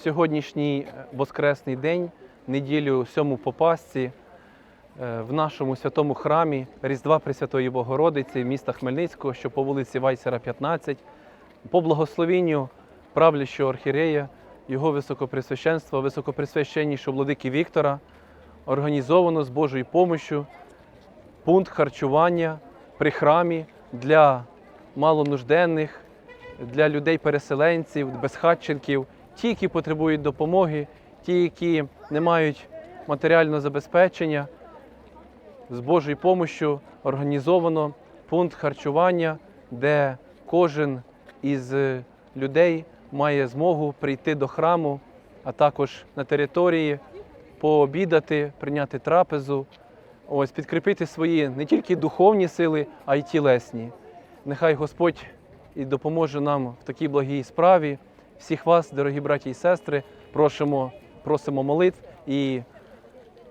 сьогоднішній е, воскресний день, неділю сьому по Пасці, е, в нашому святому храмі Різдва Пресвятої Богородиці міста Хмельницького, що по вулиці Вайсера, 15, по благословенню правлячого архірея, його високопресвященства, високопресвященнішого владики Віктора, організовано з Божою помощю пункт харчування при храмі для малонужденних, для людей-переселенців, безхатченків, ті, які потребують допомоги, ті, які не мають матеріального забезпечення. З Божою помощю організовано пункт харчування, де кожен із людей має змогу прийти до храму, а також на території пообідати, прийняти трапезу, ось підкріпити свої не тільки духовні сили, а й тілесні. Нехай Господь і допоможе нам в такій благій справі. Всіх вас, дорогі браті і сестри, просимо, просимо молитв і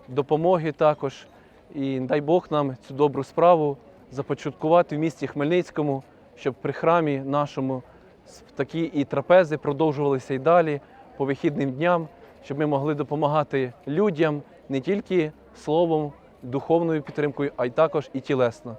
допомоги також. І дай Бог нам цю добру справу започаткувати в місті Хмельницькому, щоб при храмі нашому такі і трапези продовжувалися і далі по вихідним дням, щоб ми могли допомагати людям не тільки словом, духовною підтримкою, а й також і тілесно.